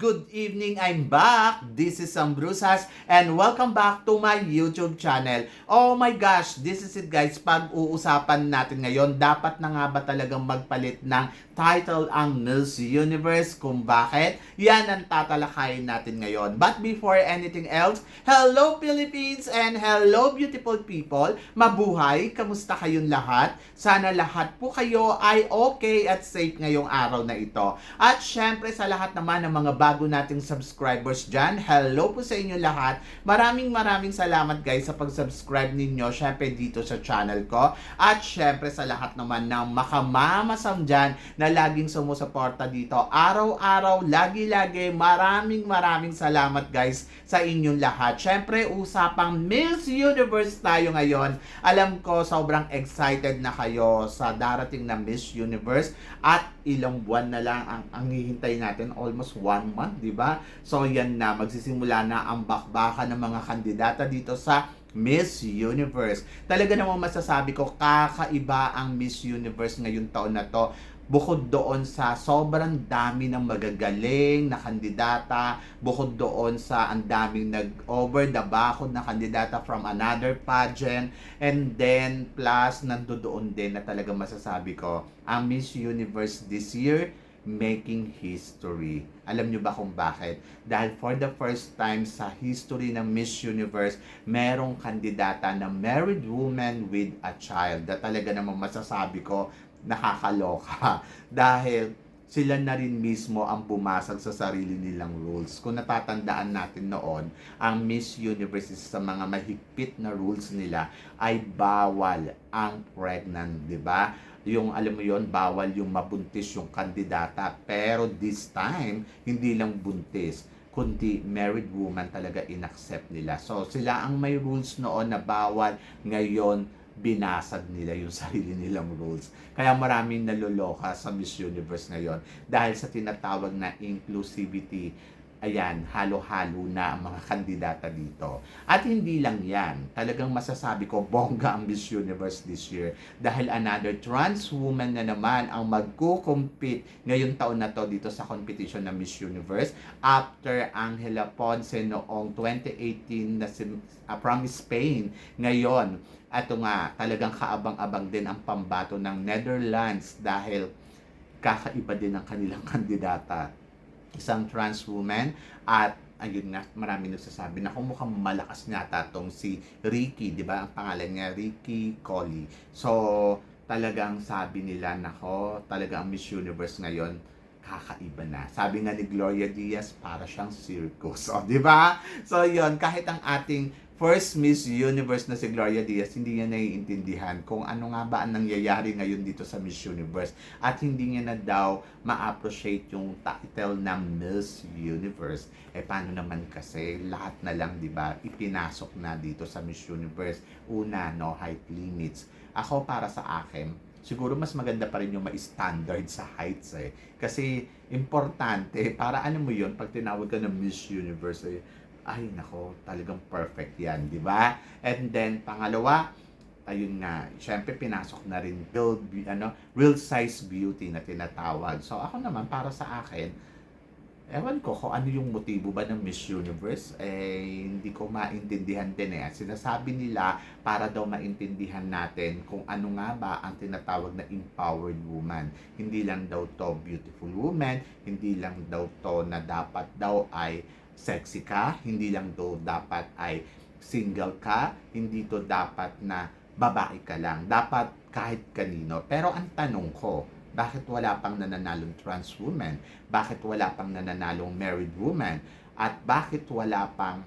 Good evening! I'm back! This is Sam Brusas and welcome back to my YouTube channel. Oh my gosh! This is it guys. Pag-uusapan natin ngayon, dapat na nga ba talagang magpalit ng title ang Miss Universe? Kung bakit? Yan ang tatalakayin natin ngayon. But before anything else, hello Philippines and hello beautiful people! Mabuhay! Kamusta kayong lahat? Sana lahat po kayo ay okay at safe ngayong araw na ito. At syempre sa lahat naman ng mga bago nating subscribers dyan, hello po sa inyo lahat. Maraming maraming salamat guys sa pag-subscribe ninyo syempre dito sa channel ko. At syempre sa lahat naman ng makamamasam dyan na laging sumusuporta dito. Araw-araw, lagi-lagi, maraming maraming salamat guys sa inyong lahat. Syempre, usapang Miss Universe tayo ngayon. Alam ko, sobrang excited na kayo sa darating na Miss Universe at ilang buwan na lang ang, ang hihintay natin, almost one month, di ba? So, yan na, magsisimula na ang bakbakan ng mga kandidata dito sa Miss Universe. Talaga namang masasabi ko, kakaiba ang Miss Universe ngayong taon na to bukod doon sa sobrang dami ng magagaling na kandidata, bukod doon sa ang daming nag-over the bakod na kandidata from another pageant, and then plus nandoon din na talaga masasabi ko, ang Miss Universe this year, making history. Alam nyo ba kung bakit? Dahil for the first time sa history ng Miss Universe, merong kandidata na married woman with a child. Na talaga namang masasabi ko, nakakaloka. Dahil sila na rin mismo ang bumasag sa sarili nilang rules. Kung natatandaan natin noon, ang Miss Universe sa mga mahigpit na rules nila ay bawal ang pregnant, di ba? Yung alam mo yon bawal yung mabuntis yung kandidata. Pero this time, hindi lang buntis kundi married woman talaga inaccept nila. So sila ang may rules noon na bawal ngayon binasag nila yung sarili nilang rules. Kaya maraming naluloka sa Miss Universe ngayon dahil sa tinatawag na inclusivity ayan, halo-halo na ang mga kandidata dito. At hindi lang yan, talagang masasabi ko, bongga ang Miss Universe this year dahil another trans woman na naman ang magko-compete ngayong taon na to dito sa competition ng Miss Universe after Angela Ponce noong 2018 na si, uh, from Spain. Ngayon, ito nga, talagang kaabang-abang din ang pambato ng Netherlands dahil kakaiba din ang kanilang kandidata isang trans woman at ayun nga, marami nagsasabi na mukhang malakas nga tong si Ricky, di ba? Ang pangalan niya, Ricky Collie. So, talagang sabi nila, nako, talaga ang Miss Universe ngayon, kakaiba na. Sabi nga ni Gloria Diaz, para siyang circus. O, di ba? So, yon kahit ang ating first Miss Universe na si Gloria Diaz, hindi niya naiintindihan kung ano nga ba ang nangyayari ngayon dito sa Miss Universe. At hindi niya na daw ma-appreciate yung title ng Miss Universe. Eh paano naman kasi lahat na lang, di ba, ipinasok na dito sa Miss Universe. Una, no height limits. Ako para sa akin, siguro mas maganda pa rin yung ma-standard sa heights eh. Kasi importante, para ano mo yun, pag tinawag ka ng Miss Universe eh, ay nako, talagang perfect yan, di ba? And then, pangalawa, ayun nga, syempre pinasok na rin real, ano, real size beauty na tinatawag. So ako naman, para sa akin, ewan ko kung ano yung motibo ba ng Miss Universe, eh, hindi ko maintindihan din eh. Sinasabi nila para daw maintindihan natin kung ano nga ba ang tinatawag na empowered woman. Hindi lang daw to beautiful woman, hindi lang daw to na dapat daw ay sexy ka, hindi lang do dapat ay single ka, hindi to dapat na babae ka lang. Dapat kahit kanino. Pero ang tanong ko, bakit wala pang nananalong trans woman? Bakit wala pang nananalong married woman? At bakit wala pang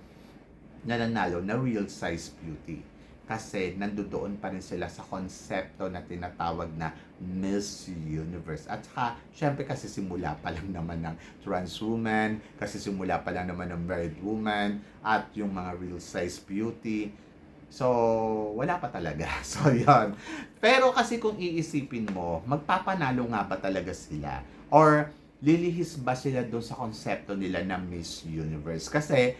nananalo na real size beauty? Kasi nandoon pa rin sila sa konsepto na tinatawag na Miss Universe. At saka, syempre kasi simula pa lang naman ng trans woman, kasi simula pa lang naman ng married woman, at yung mga real size beauty. So, wala pa talaga. So, yon Pero kasi kung iisipin mo, magpapanalo nga ba talaga sila? Or, lilihis ba sila doon sa konsepto nila na Miss Universe? Kasi,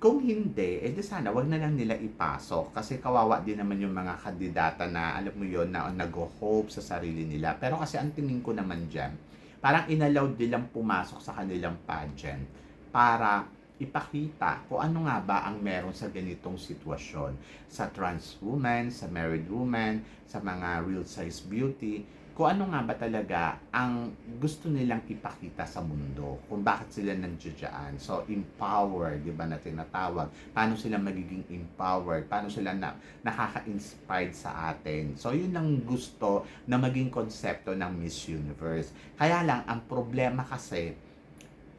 kung hindi, eh di sana wag na lang nila ipasok kasi kawawa din naman yung mga kandidata na alam mo yon na nag-hope sa sarili nila. Pero kasi ang tingin ko naman diyan, parang inallowed nilang pumasok sa kanilang pageant para ipakita kung ano nga ba ang meron sa ganitong sitwasyon sa trans woman, sa married woman, sa mga real size beauty, kung ano nga ba talaga ang gusto nilang ipakita sa mundo, kung bakit sila nandiyan. So, empower, di ba na tinatawag? Paano sila magiging empowered? Paano sila na, nakaka-inspired sa atin? So, yun ang gusto na maging konsepto ng Miss Universe. Kaya lang, ang problema kasi,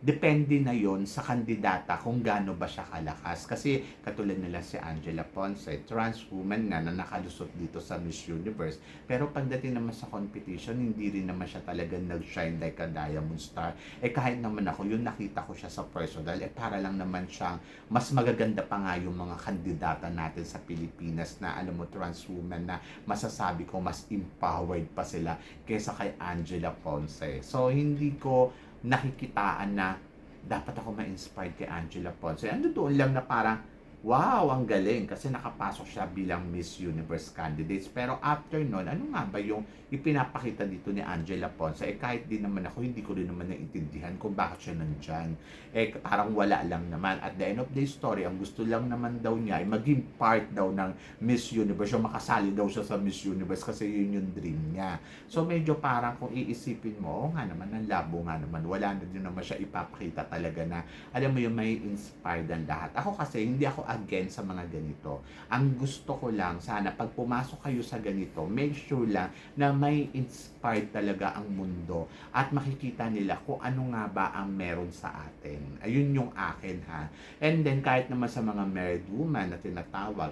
depende na yon sa kandidata kung gaano ba siya kalakas. Kasi katulad nila si Angela Ponce, trans woman na na nakalusot dito sa Miss Universe. Pero pagdating naman sa competition, hindi rin naman siya talaga nag-shine like a diamond star. Eh kahit naman ako, yun nakita ko siya sa personal, eh para lang naman siyang mas magaganda pa nga yung mga kandidata natin sa Pilipinas na alam mo, trans woman na masasabi ko mas empowered pa sila kaysa kay Angela Ponce. So hindi ko nakikitaan na dapat ako ma-inspired kay Angela Ponce. Ano doon lang na parang, wow, ang galing kasi nakapasok siya bilang Miss Universe candidates. Pero after nun, ano nga ba yung ipinapakita dito ni Angela Ponce? Eh kahit din naman ako, hindi ko rin naman naintindihan kung bakit siya nandyan. Eh parang wala lang naman. At the end of the story, ang gusto lang naman daw niya ay maging part daw ng Miss Universe. O makasali daw siya sa Miss Universe kasi yun yung dream niya. So medyo parang kung iisipin mo, oh nga naman, ang labo nga naman. Wala na din naman siya ipapakita talaga na, alam mo yung may inspired ang lahat. Ako kasi, hindi ako against sa mga ganito. Ang gusto ko lang, sana pag pumasok kayo sa ganito, make sure lang na may inspired talaga ang mundo at makikita nila kung ano nga ba ang meron sa atin. Ayun yung akin ha. And then kahit naman sa mga married woman na tinatawag,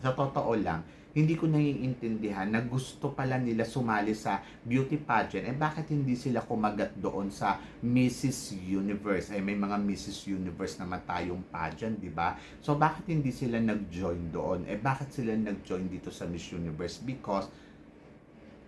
sa totoo lang, hindi ko naiintindihan na gusto pala nila sumali sa beauty pageant. Eh bakit hindi sila kumagat doon sa Mrs. Universe? Eh may mga Mrs. Universe naman tayong pageant, di ba? So bakit hindi sila nag-join doon? Eh bakit sila nag-join dito sa Miss Universe? Because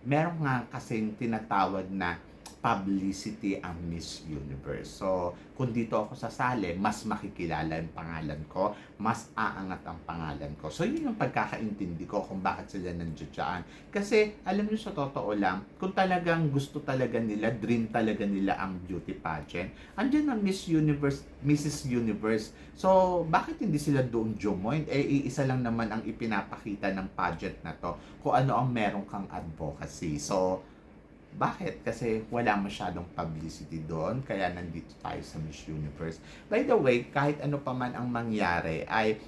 meron nga kasing tinatawag na publicity ang Miss Universe. So, kung dito ako sasali, mas makikilala yung pangalan ko, mas aangat ang pangalan ko. So, yun yung pagkakaintindi ko kung bakit sila nandiyan. Kasi, alam niyo sa totoo lang, kung talagang gusto talaga nila, dream talaga nila ang beauty pageant, andyan ang Miss Universe, Mrs. Universe. So, bakit hindi sila doon join? Eh, iisa lang naman ang ipinapakita ng pageant na to kung ano ang meron kang advocacy. So, bakit? Kasi wala masyadong publicity doon, kaya nandito tayo sa Miss Universe. By the way, kahit ano pa man ang mangyari, ay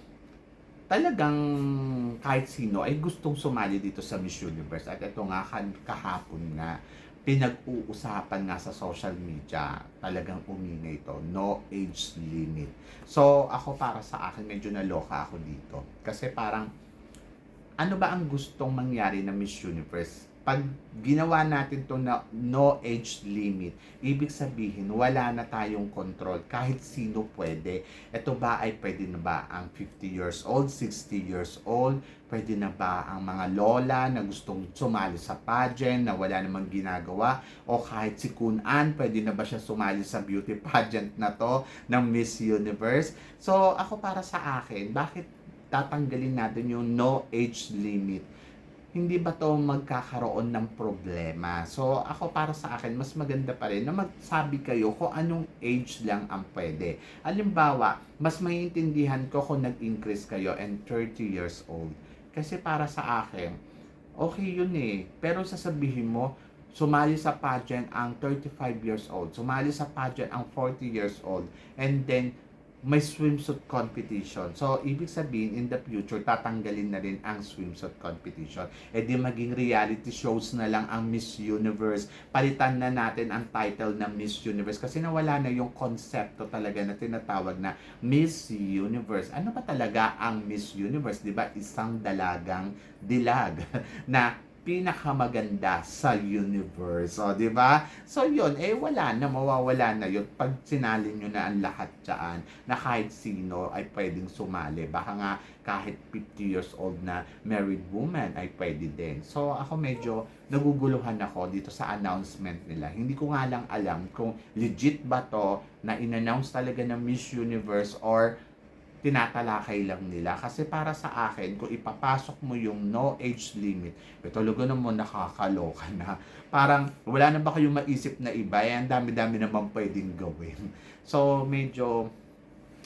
talagang kahit sino ay gustong sumali dito sa Miss Universe. At ito nga, kahapon nga, pinag-uusapan nga sa social media, talagang umingay ito, no age limit. So, ako para sa akin, medyo naloka ako dito. Kasi parang, ano ba ang gustong mangyari na Miss Universe? Pag ginawa natin to na no age limit, ibig sabihin wala na tayong control. Kahit sino pwede. Ito ba ay pwede na ba ang 50 years old, 60 years old? Pwede na ba ang mga lola na gustong sumali sa pageant na wala namang ginagawa? O kahit si Kun An, pwede na ba siya sumali sa beauty pageant na to ng Miss Universe? So ako para sa akin, bakit tatanggalin natin yung no age limit? Hindi ba to magkakaroon ng problema? So, ako para sa akin, mas maganda pa rin na magsabi kayo kung anong age lang ang pwede. Alimbawa, mas maiintindihan ko kung nag-increase kayo and 30 years old. Kasi para sa akin, okay yun eh. Pero sasabihin mo, sumali sa pageant ang 35 years old, sumali sa pageant ang 40 years old, and then may swimsuit competition. So, ibig sabihin, in the future, tatanggalin na rin ang swimsuit competition. E di maging reality shows na lang ang Miss Universe. Palitan na natin ang title ng Miss Universe kasi nawala na yung konsepto talaga na tinatawag na Miss Universe. Ano ba talaga ang Miss Universe? Di ba? Isang dalagang dilag na pinakamaganda sa universe. O, di ba? So, yun, eh, wala na, mawawala na yun. Pag sinalin nyo na ang lahat dyan, na kahit sino ay pwedeng sumali. Baka nga, kahit 50 years old na married woman ay pwede din. So, ako medyo naguguluhan ako dito sa announcement nila. Hindi ko nga lang alam kung legit ba to na in-announce talaga ng Miss Universe or tinatalakay lang nila. Kasi para sa akin, kung ipapasok mo yung no age limit, eh, talaga naman nakakaloka na. Parang wala na ba kayong maisip na iba? Eh, ang dami-dami naman pwedeng gawin. So, medyo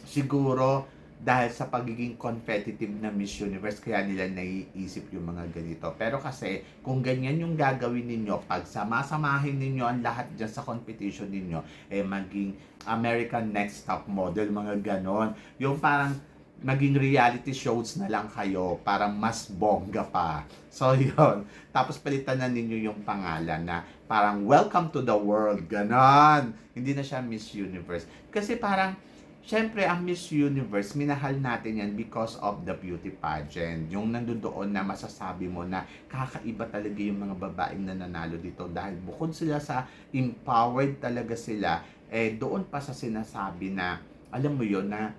siguro dahil sa pagiging competitive na Miss Universe, kaya nila naiisip yung mga ganito. Pero kasi, kung ganyan yung gagawin ninyo, pag sama-samahin ninyo ang lahat dyan sa competition ninyo, eh maging American Next Top Model, mga ganon. Yung parang naging reality shows na lang kayo, parang mas bongga pa. So, yun. Tapos palitan na ninyo yung pangalan na parang welcome to the world, ganon. Hindi na siya Miss Universe. Kasi parang, Siyempre, ang Miss Universe, minahal natin yan because of the beauty pageant. Yung nandoon na masasabi mo na kakaiba talaga yung mga babaeng nananalo dito dahil bukod sila sa empowered talaga sila, eh doon pa sa sinasabi na, alam mo yon na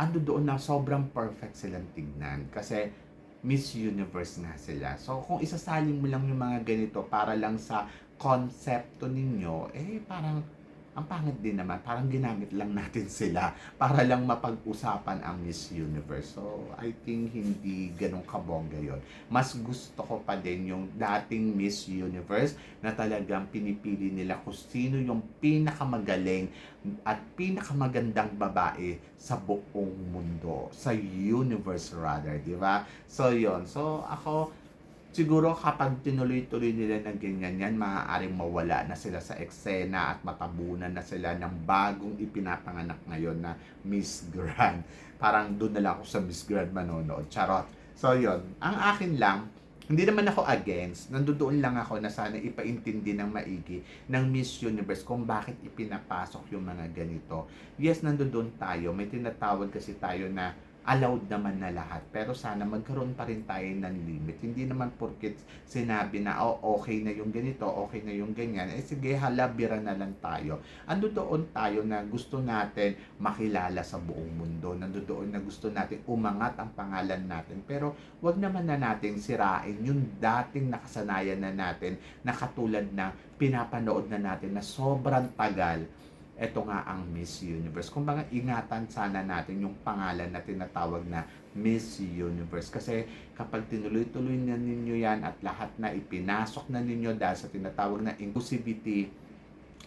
ando doon na sobrang perfect silang tignan. Kasi Miss Universe nga sila. So, kung isasalin mo lang yung mga ganito para lang sa konsepto ninyo, eh parang ang pangit din naman, parang ginamit lang natin sila para lang mapag-usapan ang Miss Universe. So, I think hindi ganun kabongga yon. Mas gusto ko pa din yung dating Miss Universe na talagang pinipili nila kung sino yung pinakamagaling at pinakamagandang babae sa buong mundo. Sa universe rather, di ba? So, yon So, ako, siguro kapag tinuloy-tuloy nila ng ganyan yan, maaaring mawala na sila sa eksena at matabunan na sila ng bagong ipinapanganak ngayon na Miss Grand. Parang doon na lang ako sa Miss Grand manonood. Charot. So, yon Ang akin lang, hindi naman ako against. Nandoon lang ako na sana ipaintindi ng maigi ng Miss Universe kung bakit ipinapasok yung mga ganito. Yes, nandoon tayo. May tinatawag kasi tayo na allowed naman na lahat. Pero sana magkaroon pa rin tayo ng limit. Hindi naman porket sinabi na, oh, okay na yung ganito, okay na yung ganyan. Eh sige, halabira na lang tayo. Ando doon tayo na gusto natin makilala sa buong mundo. Nando doon na gusto natin umangat ang pangalan natin. Pero wag naman na natin sirain yung dating nakasanayan na natin na katulad na pinapanood na natin na sobrang tagal eto nga ang Miss Universe. Kung mga ingatan sana natin yung pangalan na tinatawag na Miss Universe. Kasi kapag tinuloy-tuloy na ninyo yan at lahat na ipinasok na ninyo dahil sa tinatawag na inclusivity,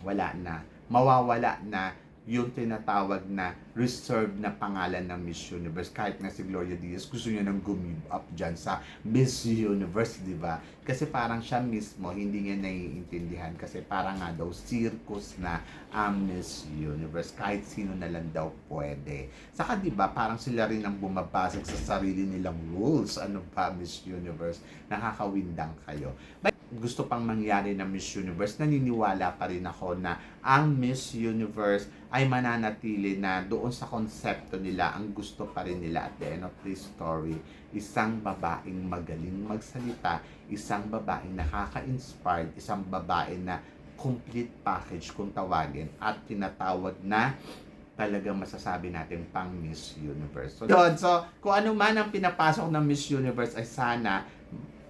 wala na. Mawawala na yung tinatawag na reserved na pangalan ng Miss Universe. Kahit na si Gloria Diaz, gusto niya nang gumib up dyan sa Miss Universe, di ba? Kasi parang siya mismo, hindi niya naiintindihan. Kasi parang nga daw, circus na ang Miss Universe. Kahit sino na lang daw pwede. Saka di ba, parang sila rin ang bumabasag sa sarili nilang rules. Ano pa, Miss Universe? Nakakawindang kayo. But, gusto pang mangyari na Miss Universe, naniniwala pa rin ako na ang Miss Universe ay mananatili na doon sa konsepto nila, ang gusto pa rin nila at the end of this story, isang babaeng magaling magsalita, isang babaeng nakaka-inspired, isang babae na complete package kung tawagin at tinatawag na talagang masasabi natin pang Miss Universe. So, yun. so kung ano man ang pinapasok ng Miss Universe ay sana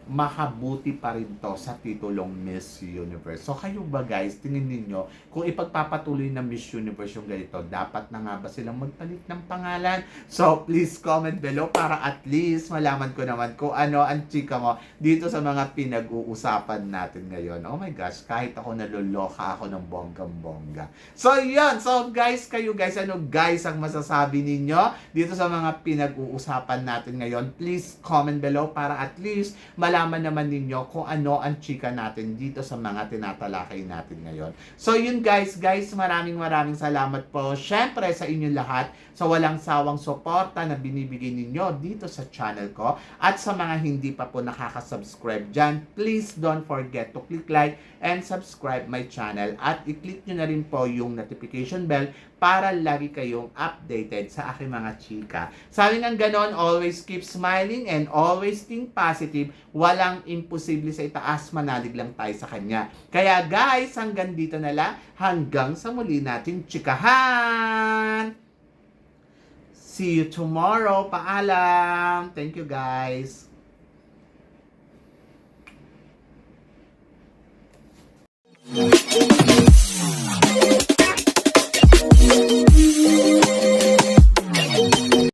makabuti pa rin to sa titulong Miss Universe. So kayo ba guys, tingin ninyo, kung ipagpapatuloy ng Miss Universe yung ganito, dapat na nga ba silang magpalit ng pangalan? So please comment below para at least malaman ko naman kung ano ang chika mo dito sa mga pinag-uusapan natin ngayon. Oh my gosh, kahit ako naluloka ako ng bonggang-bongga. So yan, so guys, kayo guys, ano guys ang masasabi ninyo dito sa mga pinag-uusapan natin ngayon? Please comment below para at least malaman malaman naman ninyo kung ano ang chika natin dito sa mga tinatalakay natin ngayon. So yun guys, guys, maraming maraming salamat po. Syempre sa inyong lahat sa walang sawang suporta na binibigay ninyo dito sa channel ko. At sa mga hindi pa po nakaka-subscribe dyan, please don't forget to click like and subscribe my channel. At i-click nyo na rin po yung notification bell para lagi kayong updated sa aking mga chika. Sabi ng ganon, always keep smiling and always think positive. Walang imposible sa itaas, manalig lang tayo sa kanya. Kaya guys, hanggang dito na lang. Hanggang sa muli natin chikahan! See you tomorrow. Paalam! Thank you guys! Thank you. Thank you.